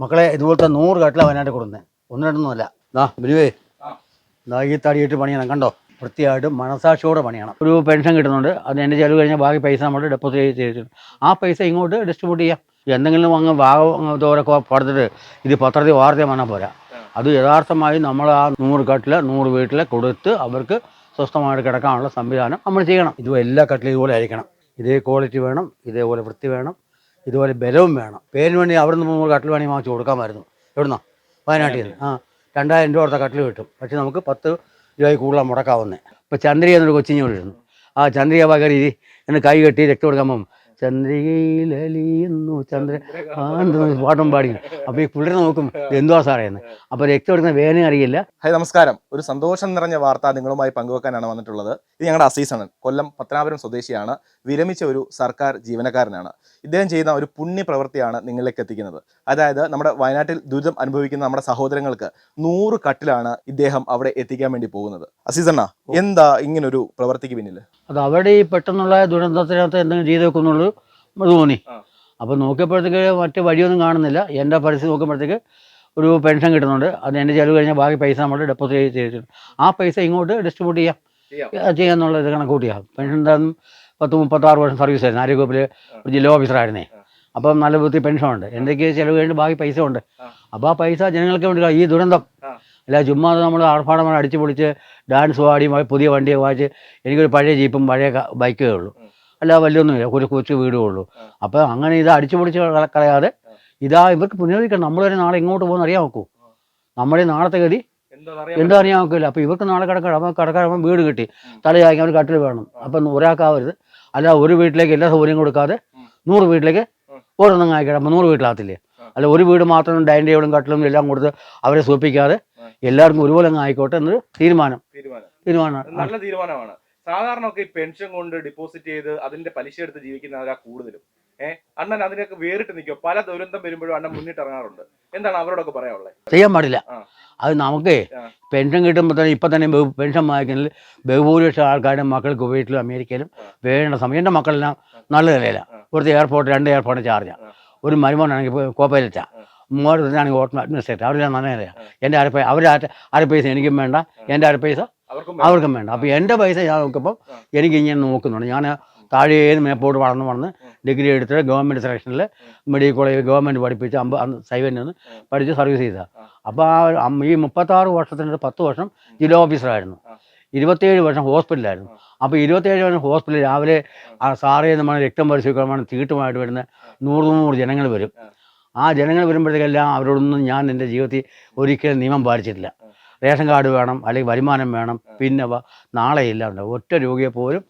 മക്കളെ ഇതുപോലത്തെ നൂറ് കട്ടില വയനാട്ടിൽ കൊടുക്കുന്നത് ഒന്ന് രണ്ടൊന്നുമല്ല ദാ ബിനുവേ. ദാ ഈ തടിയിട്ട് പണിയണം കണ്ടോ? വൃത്തിയായിട്ട് മനസാക്ഷിയോടെ പണിയണം ഒരു പെൻഷൻ കിട്ടുന്നുണ്ട്. അത് എന്റെ ചിലവ് കഴിഞ്ഞാൽ ബാക്കി പൈസ നമ്മൾ ഡെപ്പോസിറ്റ് ചെയ്തിട്ടുണ്ട് ആ പൈസ ഇങ്ങോട്ട് ഡിസ്ട്രിബ്യൂട്ട് ചെയ്യാം. എന്തെങ്കിലും അങ്ങ് ഭാഗം ഇതോരൊക്കെ പടുത്തിട്ട് ഇത് പത്രത്തിൽ വാർത്ത വന്നാൽ പോരാ. അത് യഥാർത്ഥമായി നമ്മൾ ആ നൂറ് കട്ടിൽ നൂറ് വീട്ടിൽ കൊടുത്ത് അവർക്ക് സ്വസ്ഥമായിട്ട് കിടക്കാനുള്ള സംവിധാനം നമ്മൾ ചെയ്യണം. ഇത് എല്ലാ കട്ടിലും ഇതുപോലെ ആയിരിക്കണം. ഇതേ ക്വാളിറ്റി വേണം ഇതേപോലെ വൃത്തി വേണം. ഇതുപോലെ ബലവും വേണം. പേരിന് വേണ്ടി അവിടെ നിന്ന് മൂന്ന് കട്ടിൽ വേണമെങ്കിൽ വാങ്ങിച്ച് കൊടുക്കാമായിരുന്നു. എവിടുന്നാ? വയനാട്ടിൽ നിന്ന്. ആ രണ്ടായിരം രൂപ കൊടുത്ത കട്ടിൽ കിട്ടും. പക്ഷെ നമുക്ക് പത്ത് രൂപയ്ക്ക് കൂടുതൽ മുടക്കാവുന്നത് ഇപ്പോൾ ചന്ദ്രിക എന്നൊരു കൊച്ചിഞ്ഞോളിരുന്നു ആ ചന്ദ്രിക പകരി എന്നെ കൈ കെട്ടി രക്തം കൊടുക്കുമ്പം ചന്ദ്രികയിലലിയുന്നു. ചന്ദ്ര പാട്ടും പാടി. അപ്പോൾ ഈ പുള്ളിനെ നോക്കും എന്തുവാ സാറേ എന്ന്. അപ്പോൾ രക്തം എടുക്കുന്ന വേദന അറിയില്ല. ഹായ് നമസ്കാരം. ഒരു സന്തോഷം നിറഞ്ഞ വാർത്ത നിങ്ങളുമായി പങ്കുവെക്കാനാണ് വന്നിട്ടുള്ളത്. ഇത് ഞങ്ങളുടെ അസീസാണ് കൊല്ലം പത്തനാപുരം സ്വദേശിയാണ്. വിരമിച്ച ഒരു സർക്കാർ ജീവനക്കാരനാണ്. ഇദ്ദേഹം ചെയ്യുന്ന ഒരു പുണ്യ പ്രവൃത്തിയാണ് നിങ്ങളിലേക്ക് എത്തിക്കുന്നത്. അതായത് നമ്മുടെ വയനാട്ടിൽ ദുരിതം അനുഭവിക്കുന്ന നമ്മുടെ സഹോദരങ്ങൾക്ക് നൂറ് കട്ടിലാണ് ഇദ്ദേഹം അവിടെ എത്തിക്കാൻ വേണ്ടി പോകുന്നത്. അസീസണ്ണ എന്താ ഇങ്ങനൊരു പ്രവൃത്തിക്ക് പിന്നിൽ അത് അവിടെ ഈ പെട്ടെന്നുള്ള ദുരന്തത്തിനകത്ത് എന്തെങ്കിലും ചെയ്തു വെക്കുന്നുള്ളൂ തോന്നി. അപ്പം അപ്പോൾ നോക്കിയപ്പോഴത്തേക്ക് മറ്റു വഴിയൊന്നും കാണുന്നില്ല. എന്റെ പരിസ്ഥിതി നോക്കുമ്പോഴത്തേക്ക് ഒരു പെൻഷൻ കിട്ടുന്നുണ്ട്. അത് എന്റെ ചിലവ് കഴിഞ്ഞാൽ ബാക്കി പൈസ നമ്മൾ ഡെപ്പോസിറ്റ് ചെയ്തിട്ടുണ്ട്. ആ പൈസ ഇങ്ങോട്ട് ഡിസ്ട്രിബ്യൂട്ട് ചെയ്യാം. ചെയ്യാം. ചെയ്യാന്നുള്ള ഇത് കണക്കൂട്ട് പെൻഷൻ എന്തായാലും പത്ത് മുപ്പത്താറ് വർഷം സർവീസ് ആയിരുന്നു. ആരോഗ്യവകുപ്പിൽ ഒരു ജില്ലാ ഓഫീസറായിരുന്നേ അപ്പം നല്ല ബുദ്ധി പെൻഷൻ ഉണ്ട് എന്തൊക്കെ ചിലവ് കഴിഞ്ഞ് ബാക്കി പൈസ ഉണ്ട്. അപ്പം അപ്പോൾ ആ പൈസ ജനങ്ങൾക്ക് വേണ്ടി ഈ ദുരന്തം. അല്ല ചുമ്മാ നമ്മൾ ആർഭാടമായി അടിച്ചു പൊളിച്ച് ഡാൻസ് പാടി പുതിയ വണ്ടിയെ വായിച്ച് എനിക്കൊരു പഴയ ജീപ്പും പഴയ ബൈക്കേ ഉള്ളൂ. ഉം. അല്ല വലിയൊന്നുമില്ല. ഒരു കൊച്ചു വീടേ ഉള്ളൂ. അപ്പൊ അപ്പോൾ അങ്ങനെ ഇത് അടിച്ചു പൊടിച്ച് കളയാതെ ഇതാ ഇവർക്ക് പുനരുദ്ധരിക്കണം നമ്മൾ വരെ നാളെ ഇങ്ങോട്ട് പോകുന്ന അറിയാൻ നോക്കൂ നമ്മുടെ നാളത്തെ ഗതി എന്താ അറിയാൻ നോക്കില്ല അപ്പോൾ ഇവർക്ക് നാളെ കിടക്കണം കിടക്കാൻ വീട് കിട്ടി. തലയാക്കി അവർ കട്ടിൽ വേണം. അപ്പം ഒരാൾക്കാവരുത്. അല്ല ഒരു വീട്ടിലേക്ക് എല്ലാ സൗകര്യം കൊടുക്കാതെ. നൂറ് വീട്ടിലേക്ക് ഓരോന്നും ആയിക്കണം അപ്പം നൂറ് വീട്ടിലാകത്തില്ലേ? അല്ല ഒരു വീട് മാത്രം ഡൈനിങ് ടേബിളും കട്ടിലും എല്ലാം കൊടുത്ത് അവരെ സൂപ്പിക്കാതെ എല്ലാവർക്കും ഒരുപോലെ അങ്ങ് ആയിക്കോട്ടെ എന്നൊരു തീരുമാനം. തീരുമാനം. നല്ല തീരുമാനമാണ്. സാധാരണ ഒക്കെ ഈ പെൻഷൻ കൊണ്ട് ഡിപ്പോസിറ്റ് ചെയ്ത് അതിന്റെ പലിശ എടുത്ത് ജീവിക്കുന്നവരാ കൂടുതലും. ഏഹ് അണ്ണൻ അതിനൊക്കെ വേറിട്ട് നിൽക്കും പല ദുരന്തം വരുമ്പോഴും അണ്ണൻ മുന്നിട്ട് ഇറങ്ങാറുണ്ട്. എന്താണ് അവരോടൊക്കെ പറയാനുള്ളത് ചെയ്യാൻ പാടില്ല. അത് നമുക്ക് പെൻഷൻ കിട്ടുമ്പോൾ തന്നെ ഇപ്പം തന്നെ പെൻഷൻ വാങ്ങിക്കുന്നതിൽ ബഹുഭൂരിപക്ഷം ആൾക്കാരും മക്കൾക്ക് വീട്ടിലും അമേരിക്കയിലും വേണ്ട സമയം. എന്റെ മക്കളെല്ലാം നല്ല നിലയില്ല ഇവിടുത്തെ എയർപോർട്ട് രണ്ട് എയർപോർട്ട് ചാർജാണ് ഒരു മരുമോനാണെങ്കിൽ കോപ്പയിലെറ്റാ ആ. മൂവായിരത്തിനാണെങ്കിൽ ഓട്ടം അഡ്മിനിസ്ട്രേറ്റർ അവരെല്ലാം നല്ല നിലയാണ് എന്റെ അര പൈസ അവർ അര പൈസ എനിക്കും വേണ്ട. എന്റെ അര പൈസ അവർക്കും വേണ്ട. അപ്പോൾ എന്റെ പൈസ ഞാൻ നോക്കുമ്പോൾ. എനിക്ക് ഇങ്ങനെ നോക്കുന്നുണ്ട്. ഞാൻ താഴേന്ന് മേപ്പോട്ട് വളർന്ന് വന്ന് ഡിഗ്രി എടുത്തിട്ട് ഗവൺമെന്റ് സെലക്ഷനിൽ മെഡിക്കൽ കോളേജ് ഗവൺമെന്റ് പഠിപ്പിച്ച് അമ്പ അന്ന് സൈവനിൽ നിന്ന് പഠിച്ച് സർവീസ് ചെയ്ത. അപ്പോൾ ആ ഈ മുപ്പത്താറ് വർഷത്തിനകത്ത് പത്ത് വർഷം ജില്ലാ ഓഫീസറായിരുന്നു. ഇരുപത്തേഴ് വർഷം ഹോസ്പിറ്റലായിരുന്നു അപ്പോൾ ഇരുപത്തേഴ് വർഷം ഹോസ്പിറ്റലിൽ രാവിലെ ആ. സാറേ നമ്മൾ രക്തം പരിശോധിക്കണമെന്ന് തീട്ടുമായിട്ട് വരുന്ന നൂറ് നൂറ് ജനങ്ങൾ വരും. ആ. ജനങ്ങൾ വരുമ്പോഴത്തേക്കെല്ലാം അവരോടൊന്നും ഞാൻ എന്റെ ജീവിതത്തിൽ ഒരിക്കലും നിയമം പാലിച്ചിട്ടില്ല. റേഷൻ കാർഡ് വേണം അല്ലെങ്കിൽ വരുമാനം വേണം. പിന്നെ നാളെ ഇല്ല. ഉണ്ട് ഒറ്റ രോഗിയെ പോലും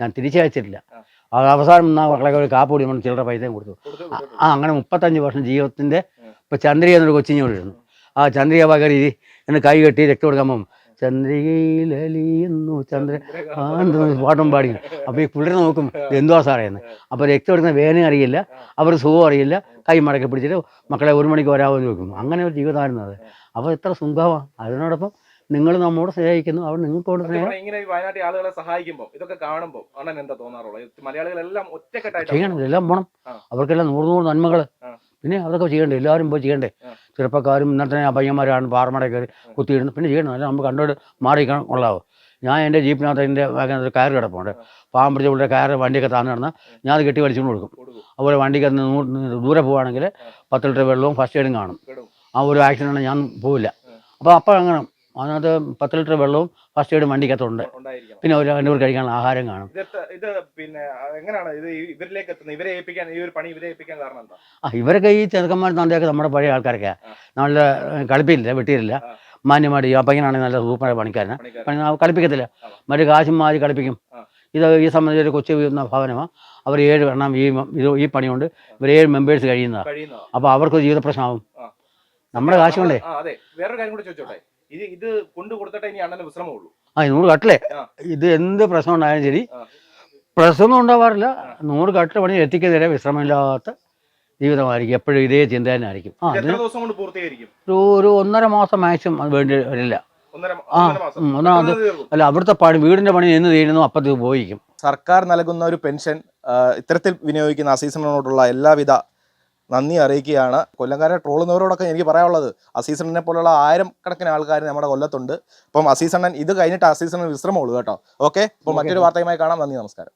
ഞാൻ തിരിച്ചയച്ചിട്ടില്ല. അത് അവസാനം എന്നാ മക്കളെ ഒരു കാപ്പൊടി നമ്മൾ ചില്ലറ പൈസയും കൊടുത്തു. ആ അങ്ങനെ മുപ്പത്തഞ്ച് വർഷം ജീവിതത്തിന്റെ. ഇപ്പോൾ ചന്ദ്രിക എന്നൊരു കൊച്ചിഞ്ഞ് ഇരുന്നു. ആ ചന്ദ്രിക പകരി എന്നെ കൈ കെട്ടി രക്തം കൊടുക്കുമ്പം ചന്ദ്രികയിലലിയുന്നു ചന്ദ്ര പാട്ടും പാടി അപ്പോൾ ഈ പിള്ളേർ നോക്കും എന്തുവാ സാറേ എന്ന്. അപ്പോൾ രക്തം എടുക്കുന്ന വേദന അറിയില്ല അവർ സുഖം അറിയില്ല കൈ മടക്കി പിടിച്ചിട്ട് മക്കളെ ഒരു മണിക്ക് വരാമെന്ന് വെക്കും അങ്ങനെ ഒരു ജീവിതമായിരുന്നു അത്. അപ്പോൾ എത്ര സുഖമാണ് അതിനോടൊപ്പം നിങ്ങൾ നമ്മോട് സ്നേഹിക്കുന്നു അവർ നിങ്ങൾക്കോട് സ്നേഹം ഇങ്ങനെ വയനാട്ടിൽ ആളുകളെ സഹായിക്കുമ്പോൾ ഇതൊക്കെ കാണുമ്പോൾ അണ്ണൻ എന്താ തോന്നാറുള്ളത്? മലയാളികളെല്ലാം ഒറ്റക്കെട്ടായിട്ട് ചെയ്യണം ഇതെല്ലാം പോണം. അവർക്കെല്ലാം നൂറ് നൂറ് നന്മകൾ ആ. പിന്നെ അതൊക്കെ ചെയ്യണ്ടേ എല്ലാവരും പോയി ചെയ്യണ്ടേ? ചെറുപ്പക്കാരും ഇന്നത്തെ ആ പയ്യന്മാരാണ് പാറമട കയറി കുത്തിയിടുന്നു പിന്നെ ചെയ്യണം അല്ല നമുക്ക് കണ്ടോട് മാറിക്കണം കൊള്ളാവോ? ഞാൻ എന്റെ ജീപ്പിനകത്ത് എന്റെ വാഗനകത്ത് കയറ് കിടപ്പുണ്ട്. പാവം പിടിച്ച കയർ കയറ് വണ്ടിയൊക്കെ താന്ന് കിടന്നാൽ ഞാൻ അത് കെട്ടി വലിച്ചുകൊണ്ട് കൊടുക്കും. അതുപോലെ വണ്ടിക്ക് ദൂരെ പോവുകയാണെങ്കിൽ പത്ത് ലിറ്റർ വെള്ളവും ഫസ്റ്റ് എയ്ഡും കാണും. ആ ഒരു ആക്സിഡന്റ് ഞാൻ പോവില്ല. അപ്പോൾ അപ്പോൾ അങ്ങനെ അതിനകത്ത് പത്ത് ലിറ്റർ വെള്ളവും ഫസ്റ്റ് എയ്ഡും വണ്ടിക്കകത്തുണ്ട് പിന്നെ ഒരു രണ്ടുപേർ കഴിക്കാനുള്ള ആഹാരം കാണും. ഇത് പിന്നെ ആ, എങ്ങനെയാണ് ഇത് ഇവരിലേക്ക് എത്തുന്നത്? ഇവരെ ഏൽപ്പിക്കാൻ ഈ ഒരു പണി ഇവരെ ഏൽപ്പിക്കാൻ കാരണം എന്താ? ആ ഇവരൊക്കെ ഈ ചെറുക്കന്മാർ തന്തയൊക്കെ നമ്മുടെ പഴയ ആൾക്കാരൊക്കെ ആ. നല്ല കളിപ്പില്ല വെട്ടിയില്ല. ആ. മാന്യമായിട്ട് ഈ പയ്യനാണെങ്കിൽ നല്ല സൂപ്പറായ പണിക്കാരനെ. പണി ആ കളിപ്പിക്കത്തില്ല. ആ. മറ്റു കാശും മാറി കളിപ്പിക്കും. ആ. ഇത് ഈ സംബന്ധിച്ച് ഒരു കൊച്ചു ഭവനമാണ് അവർ ഏഴ് എണ്ണം ഈ ഇത് ഈ പണിയുണ്ട്. ഇവർ ഏഴ് മെമ്പേഴ്സ് കഴിയുന്നതാണ് കഴിയുന്നതാ. അപ്പോൾ അവർക്ക് ജീവിത പ്രശ്നമാവും. നമ്മുടെ കാശ് കൊണ്ടേ. വേറൊരു കാര്യം കൂടി ചോദിച്ചോട്ടെ? ഇത് ഇത് കൊണ്ടു കൊടുത്തിട്ടേ ഇനി അണ്ണന് വിശ്രമമുള്ളൂ. ആ നൂറ് കട്ടിലേ? ഇത് എന്ത് പ്രശ്നം ഉണ്ടായാലും ശരി. പ്രശ്നമൊന്നും ഉണ്ടാവാറില്ല. നൂറ് കട്ടിൽ പണി എത്തിക്കുന്നതിരെ വിശ്രമമില്ലാത്ത ജീവിതമായിരിക്കും. എപ്പോഴും ഇതേ ചിന്ത തന്നെ ആയിരിക്കും ആ എത്ര ദിവസം കൊണ്ട് പൂർത്തീകരിക്കും? ഒരു ഒരു ഒന്നര മാസം മാക്സിമം അത് വേണ്ടി വരില്ല. ഒന്നര ആ ഒന്നര മാസം. ഒന്നാമത് അല്ല അവിടുത്തെ പണി വീടിന്റെ പണി എന്ന് തീരുന്നു അപ്പത്തേക്ക് പോയിരിക്കും. സർക്കാർ നൽകുന്ന ഒരു പെൻഷൻ ഇത്തരത്തിൽ വിനിയോഗിക്കുന്ന അസീസണോടുള്ള എല്ലാവിധ നന്ദി അറിയിക്കുകയാണ്. കൊല്ലംകാരെ ട്രോളുന്നവരോടൊക്കെ എനിക്ക് പറയാനുള്ളത് അസീസണ്ണനെ പോലുള്ള ആയിരം കണക്കിന് ആൾക്കാർ നമ്മുടെ കൊല്ലത്തുണ്ട്. അപ്പം അസീസണ്ണൻ ഇത് കഴിഞ്ഞിട്ട് അസീസണ്ണൻ വിശ്രമമുള്ളൂ കേട്ടോ. ഓക്കെ അപ്പോൾ മറ്റൊരു വാർത്തയുമായി കാണാം. നന്ദി നമസ്കാരം.